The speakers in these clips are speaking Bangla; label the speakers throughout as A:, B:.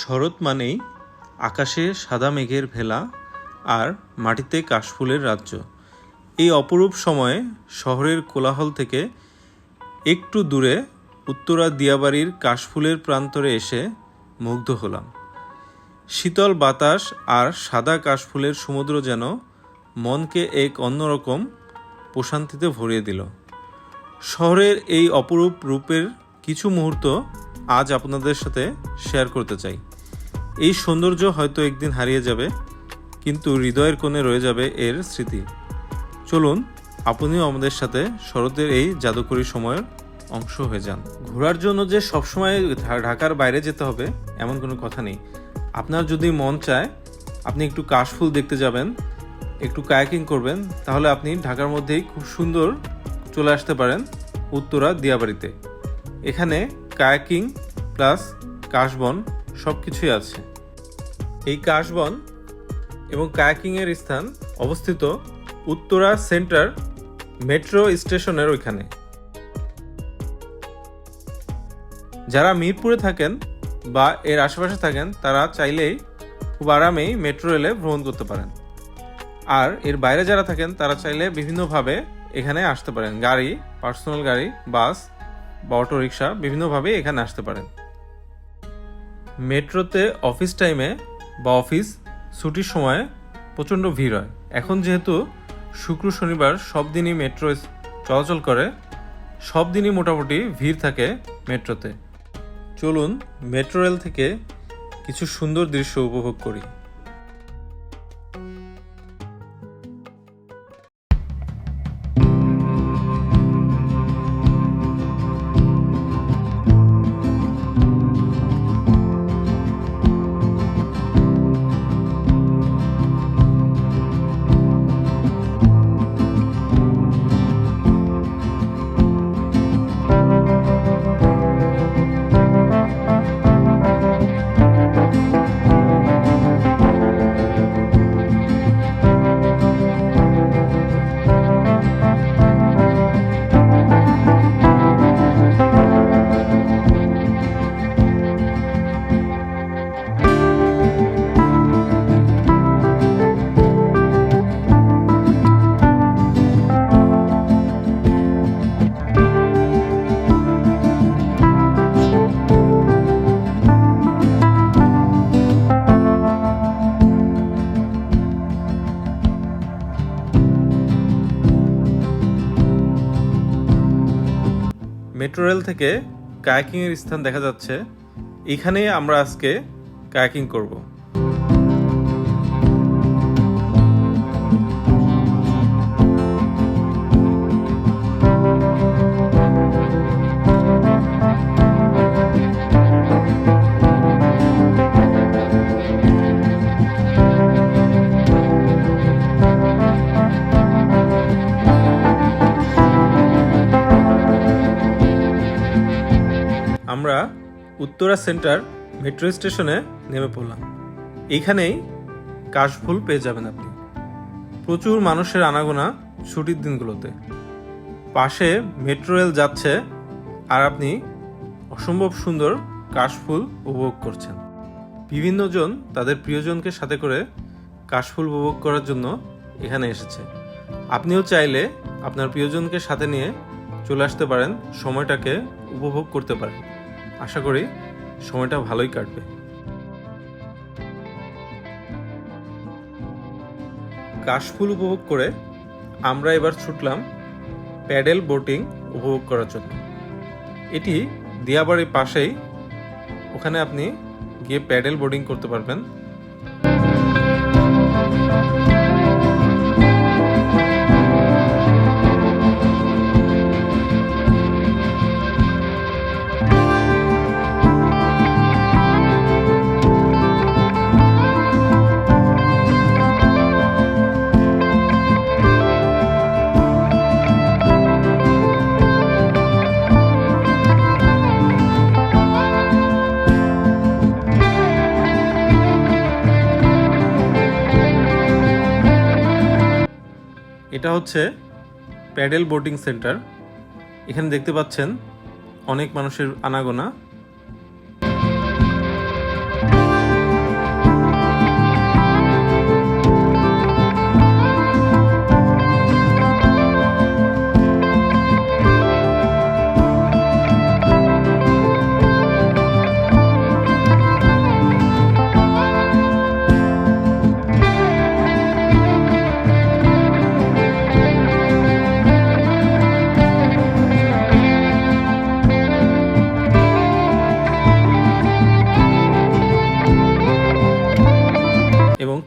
A: শরৎ মানেই আকাশে সাদা মেঘের ভেলা আর মাটিতে কাশফুলের রাজ্য। এই অপরূপ সময়ে শহরের কোলাহল থেকে একটু দূরে উত্তরা দিয়াবাড়ির কাশফুলের প্রান্তরে এসে মুগ্ধ হলাম। শীতল বাতাস আর সাদা কাশফুলের সমুদ্র যেন মনকে এক অন্যরকম প্রশান্তিতে ভরিয়ে দিল। শহরের এই অপরূপ রূপের কিছু মুহূর্ত আজ আপনাদের সাথে শেয়ার করতে চাই। এই সৌন্দর্য হয়তো একদিন হারিয়ে যাবে, কিন্তু হৃদয়ের কোণে রয়ে যাবে এর স্মৃতি। চলুন, আপনিও আমাদের সাথে শরতের এই জাদুকরী সময়ের অংশ হয়ে যান। ঘোরার জন্য যে সবসময় ঢাকার বাইরে যেতে হবে, এমন কোনো কথা নেই। আপনার যদি মন চায়, আপনি একটু কাশফুল দেখতে যাবেন, একটু কায়াকিং করবেন, তাহলে আপনি ঢাকার মধ্যেই খুব সুন্দর চলে আসতে পারেন উত্তরা দিয়াবাড়িতে। এখানে কায়াকিং প্লাস কাশবন সব কিছুই আছে। এই কাশবন এবং কায়াকিংয়ের স্থান অবস্থিত উত্তরা সেন্টার মেট্রো স্টেশনের ওইখানে। যারা মিরপুরে থাকেন বা এর আশেপাশে থাকেন, তারা চাইলেই খুব আরামেই মেট্রো রেলে ভ্রমণ করতে পারেন। আর এর বাইরে যারা থাকেন, তারা চাইলে বিভিন্নভাবে এখানে আসতে পারেন। গাড়ি, পার্সোনাল গাড়ি, বাস বা অটো রিক্সা বিভিন্নভাবে এখানে আসতে পারেন। মেট্রোতে অফিস টাইমে বা অফিস ছুটির সময় প্রচণ্ড ভিড় হয়। এখন যেহেতু শুক্র, শনিবার সব দিনই মেট্রো চলাচল করে, সব দিনই মোটামুটি ভিড় থাকে মেট্রোতে। চলুন মেট্রো রেল থেকে কিছু সুন্দর দৃশ্য উপভোগ করি। মেট্রো রেল থেকে কায়াকিংয়ের স্থান দেখা যাচ্ছে। এখানে আমরা আজকে কায়াকিং করব। আমরা উত্তরা সেন্টার মেট্রো স্টেশনে নেমে পড়লাম। এইখানেই কাশফুল পেয়ে যাবেন আপনি। প্রচুর মানুষের আনাগোনা ছুটির দিনগুলোতে। পাশে মেট্রো রেল যাচ্ছে আর আপনি অসম্ভব সুন্দর কাশফুল উপভোগ করছেন। বিভিন্নজন তাদের প্রিয়জনকে সাথে করে কাশফুল উপভোগ করার জন্য এখানে এসেছে। আপনিও চাইলে আপনার প্রিয়জনকে সাথে নিয়ে চলে আসতে পারেন। সময়টাকে উপভোগ করতে পারেন। আশা করি সময়টা ভালোই কাটবে। কাশফুল উপভোগ করে আমরা এবার ছুটলাম প্যাডেল বোটিং উপভোগ করার জন্য। এটি দিয়াবাড়ির পাশেই। ওখানে আপনি গিয়ে প্যাডেল বোর্ডিং করতে পারবেন। এটা হচ্ছে প্যাডেল বোটিং সেন্টার। এখানে দেখতে পাচ্ছেন অনেক মানুষের আনাগোনা।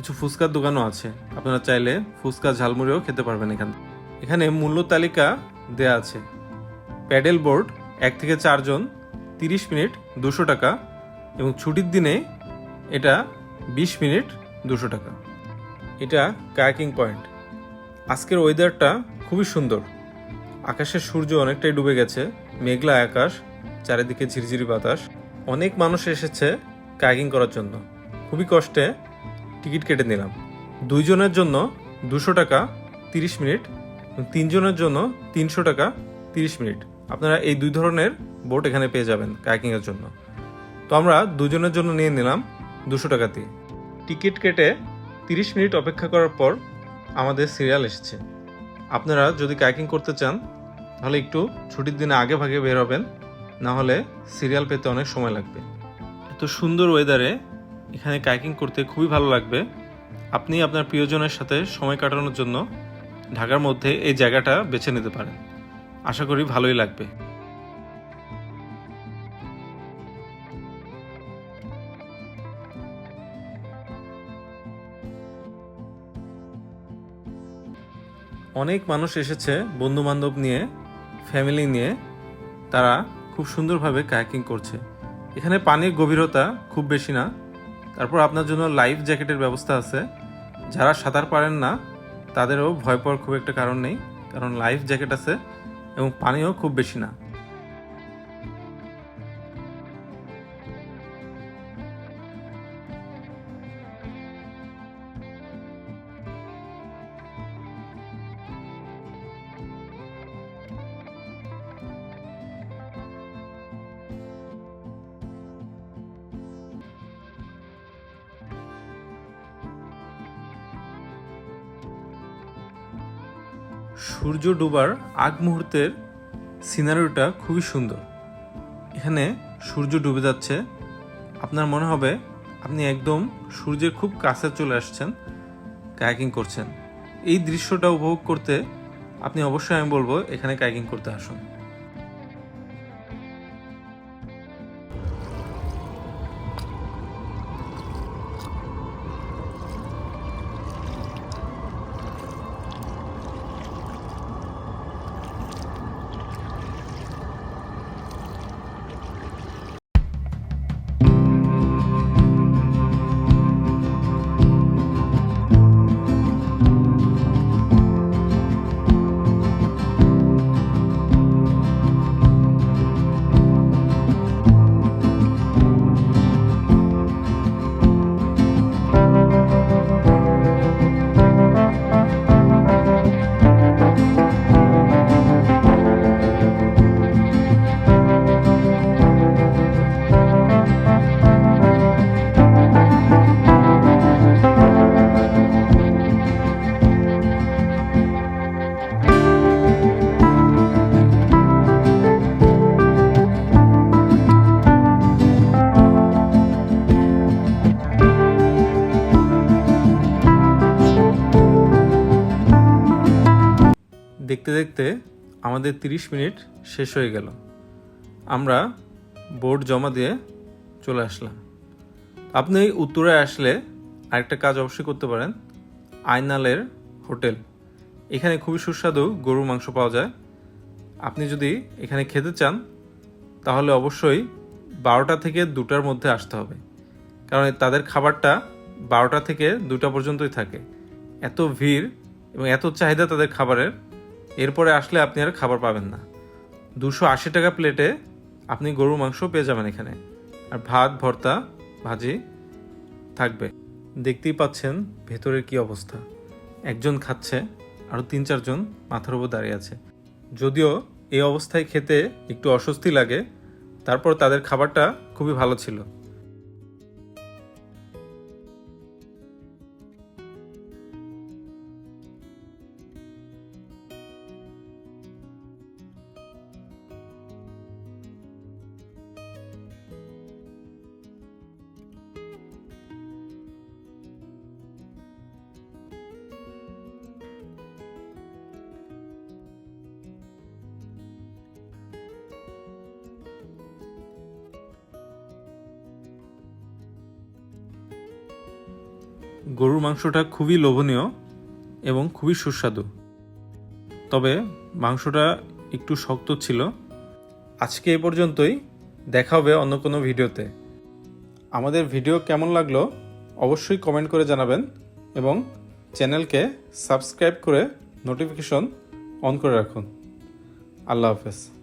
A: কিছু ফুচকার দোকানও আছে। আপনারা চাইলে ফুচকা ঝালমুড়িও খেতে পারবেন এখানে এখানে মূল্য তালিকা দেয়া আছে। প্যাডেল বোর্ড এক থেকে চারজন তিরিশ মিনিট দুশো টাকা এবং ছুটির দিনে এটা বিশ মিনিট দুশো টাকা। এটা কায়াকিং পয়েন্ট। আজকের ওয়েদারটা খুবই সুন্দর। আকাশের সূর্য অনেকটাই ডুবে গেছে, মেঘলা আকাশ, চারিদিকে ঝিরঝিরি বাতাস। অনেক মানুষ এসেছে কায়াকিং করার জন্য। খুবই কষ্টে টিকিট কেটে নিলাম। দুইজনের জন্য দুশো টাকা তিরিশ মিনিট তিনজনের জন্য তিনশো টাকা তিরিশ মিনিট। আপনারা এই দুই ধরনের বোট এখানে পেয়ে যাবেন কায়াকিংয়ের জন্য। তো আমরা দুজনের জন্য নিয়ে নিলাম দুশো টাকাতে টিকিট কেটে তিরিশ মিনিট অপেক্ষা করার পর আমাদের সিরিয়াল এসেছে। আপনারা যদি কায়াকিং করতে চান, তাহলে একটু ছুটির দিনে আগে ভাগে বের হবেন, না হলে সিরিয়াল পেতে অনেক সময় লাগবে। এত সুন্দর ওয়েদারে এখানে কায়াকিং করতে খুবই ভালো লাগবে। আপনি আপনার প্রিয়জনের সাথে সময় কাটানোর জন্য ঢাকার মধ্যে এই জায়গাটা বেছে নিতে পারেন। আশা করি ভালোই লাগবে। অনেক মানুষ এসেছে বন্ধু বান্ধব নিয়ে, ফ্যামিলি নিয়ে। তারা খুব সুন্দরভাবে কায়াকিং করছে। এখানে পানির গভীরতা খুব বেশি না। তারপর আপনার জন্য লাইফ জ্যাকেটের ব্যবস্থা আছে। যারা সাঁতার পারেন না, তাদেরও ভয় পাওয়ার খুব একটা কারণ নেই, কারণ লাইফ জ্যাকেট আছে এবং পানিও খুব বেশি না। সূর্য ডোবার আগ মুহূর্তের সিনারিওটা খুবই সুন্দর। এখানে সূর্য ডুবে যাচ্ছে। আপনার মনে হবে আপনি একদম সূর্যের খুব কাছে চলে আসছেন, কায়াকিং করছেন। এই দৃশ্যটা উপভোগ করতে আপনি অবশ্যই আমি বলব এখানে কায়াকিং করতে আসুন। দেখতে দেখতে আমাদের 30 মিনিট শেষ হয়ে গেল। আমরা বোর্ড জমা দিয়ে চলে আসলাম। আপনি উত্তরে আসলে আরেকটা কাজ অবশ্যই করতে পারেন। আইনালের হোটেল। এখানে খুবই সুস্বাদু গরুর মাংস পাওয়া যায়। আপনি যদি এখানে খেতে চান, তাহলে অবশ্যই বারোটা থেকে দুটার মধ্যে আসতে হবে। কারণ তাদের খাবারটা বারোটা থেকে দুটা পর্যন্তই থাকে। এত ভিড় এবং এত চাহিদা তাদের খাবারের এরপরে আসলে আপনি আর খাবার পাবেন না। দুশো আশি টাকা প্লেটে আপনি গরুর মাংস পেয়ে যাবেন এখানে। আর ভাত, ভর্তা, ভাজি থাকবে। দেখতেই পাচ্ছেন ভেতরের কি অবস্থা। একজন খাচ্ছে আরও তিন চারজন মাথার উপর দাঁড়িয়ে আছে। যদিও এই অবস্থায় খেতে একটু অস্বস্তি লাগে, তারপর তাদের খাবারটা খুবই ভালো ছিল। গরুর মাংসটা খুবই লোভনীয় এবং খুবই সুস্বাদু। তবে মাংসটা একটু শক্ত ছিল। আজকে এ পর্যন্তই। দেখা হবে অন্য কোনো ভিডিওতে। আমাদের ভিডিও কেমন লাগল অবশ্যই কমেন্ট করে জানাবেন এবং চ্যানেলকে সাবস্ক্রাইব করে নোটিফিকেশন অন করে রাখুন। আল্লাহ হাফেজ।